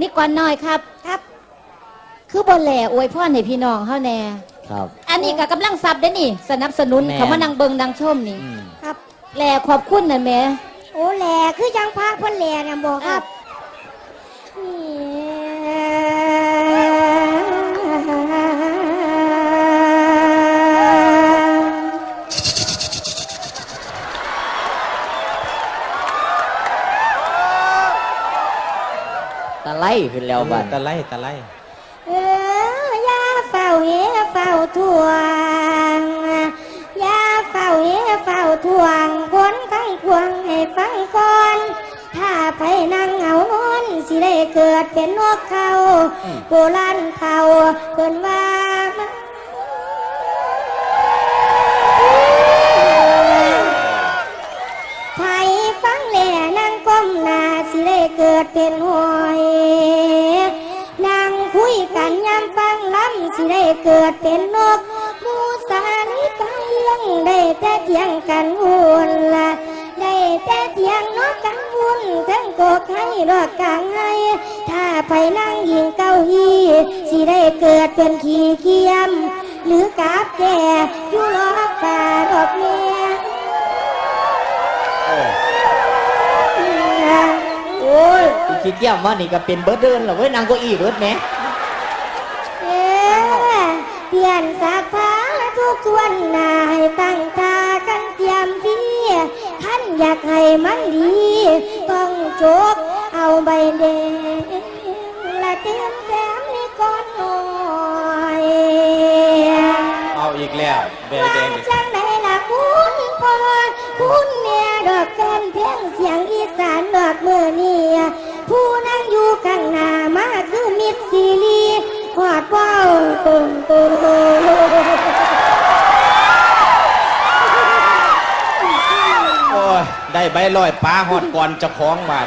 นี่ก่อนน้อยครับครับ คือบนแหล่อวยพ่อให้พี่น้องเฮาแน่ ครับ อันนี้ก็กำลังซับได้อนี่ สนับสนุนแม่นเขามานั่งเบิงนั่งชมนี่ อืม ครับ แหล่ขอบคุณนะแม่โอ้แหล่คือจังพระเพ่นแหล่นะบอกครับนี่ ขึ้นแล้วบัดตะไลตะไลเออยาเฝ้าเฮเฝ้าทวงยาเฝ้าเฮเฝ้าทวงคนทั้งพวงให้ฟังก่อนถ้าไปนั่งเหงานอนสิได้เกิดเป็นนกเขาโบราณเขาเพิ่นว่าไผฟังแหล่นางก้มหน้าสิได้เกิดเป็นหอย กันยามฟังล้ำสิได้เกิดเป็นนกมูสานิกาเลี้ยงได้แต่เถียงกันวุ่นละได้แต่เถียงนกกังวุ่นทั้งกกให้รอกกลางให้ถ้าไปนั่งยิงเก้าอี้สิได้เกิดเป็นขี้เกียม หรือกาบแก่อยู่รอบฟ้าดอกเมียโอ้ยขี้เกียจมานี่ก็เป็นเบิร์ดเดินเหรอเว้ยนางก็อีเบิร์ดแหม เอ๊ะเปลี่ย นสาขาทุกทวนหนาให้ตั้งตากันเตรียมที่ท่านอยากให้มันดี ต้องจกเอาใบแดงและเติมแต้มนี่ก่อนหน่อยเอาอีกแล้วแบว่าแดงจังไหนล่ะคุณพ่อคุณเมียดอกแฟนเพียงเสียงอีสานดอกมือนี่ผู้นั่งอยู่ข้างหน้ามาคือมิตรซีรีหอดเว้าโได้ใบลอยปลาหอดก่อนจะคล้องมาด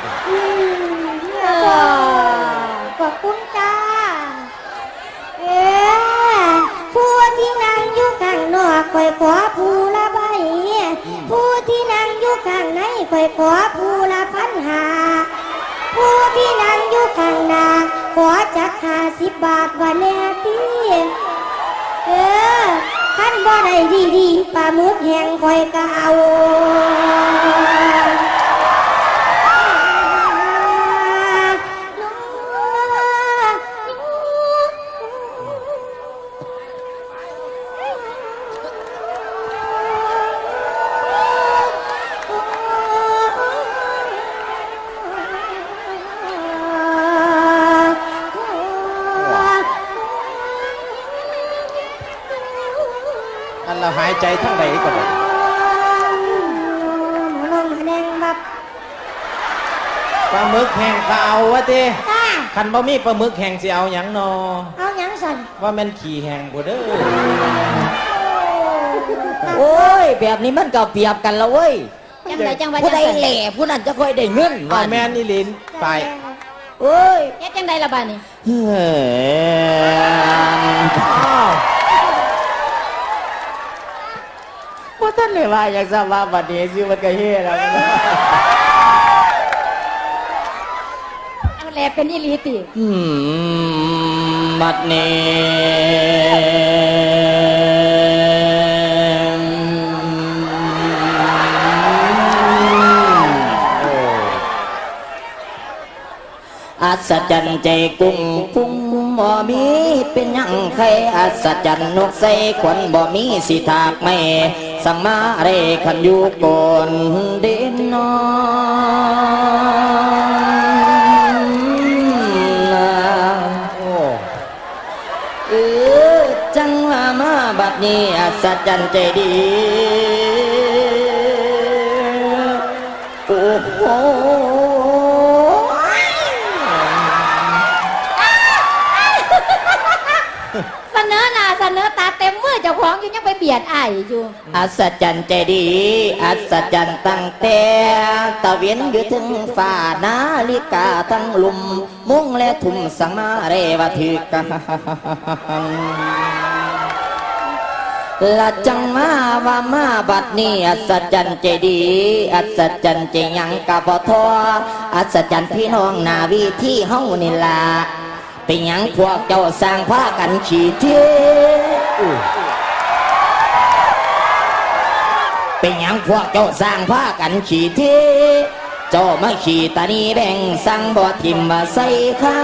ขอบคุณจ้าเอ๊ผู้ที่นั่งอยู่ข้างนอกคอยขอผู้ละใบผู้ที่นั่งอยู่ข้างในคอยขอผู้ละพันหาผู้ที่นั่งอยู่ข้างหน้าขอจักหาสิบบาทวันแน่ตีเออท่านบ่ได้ดีดีๆปลาหมึกแห้งคอยก็เอา อันเราหายใจทั้งใดก็ได้ลงแดงแบบปลาหมึกแห้งก็เอาวะเต้ตาคันบ่มีปลาหมึกแห้งสิเอาหยังนอเอาหยังสันว่าแม่นขี่แห้งบ่เด้อโอ้ย แบบนี้มันก็เปรียบกันละเว้ยจังไดจังว่าผู้จังใดไดแหล่ผู้นั้นจะค่อยได้เงินว่าแม่นนี่ลินไปโอ้ย เฮ็ดจังไดล่ะบาดนี้ เฮ้ยอ้าว ว่าท่านเลยว่าอยากทราบว่าบัดนี้ซิมันก็เฮ็ดแล้วเอาแหล่เป็นอีหลีติอืมบัดนี้อัศจรรย์ใจกุ้งพุ่งบ่มีเป็นหยังใครอัศจรรย์นกใส่ขวัญบ่มีสิทากไม่ สังมาเรขันยุกนดินนอนเออจังว่ามาบัดนี้อัศจรรย์ใจดี โอ้โห จ้าของอยู่ยังไปเบียดไอ้ายอยู่อัศจรรย์ใจดี อัศจรรย์ตั้งแต่ตะเวียนอยู่ถึงฝ่านาฬิกาทั้งลุม มุงและทุ่มสังมาเรวถือกันละจังมาว่ามาบัดนี้อัศจรรย์ใจดี อัศจรรย์ใจหยังกะบ่ทออัศจรรย์พี่น้องนาวีที่เฮานี่ล่ะเป็นหยังพวกเจ้าสร้างพากันขี่เที่ เป็นหยังพวกเจ้าสร้างพากันขี่เที่เจ้ามาขี่ตานีแบ่งสั่งบ่ทิมมาใส่ขา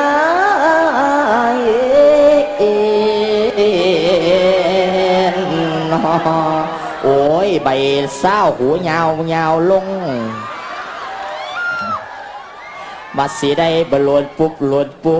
โอ้ยใบเศร้าหูยาวยาวลงมาสีได้บรลวนปุ๊บลวนปุ๊บ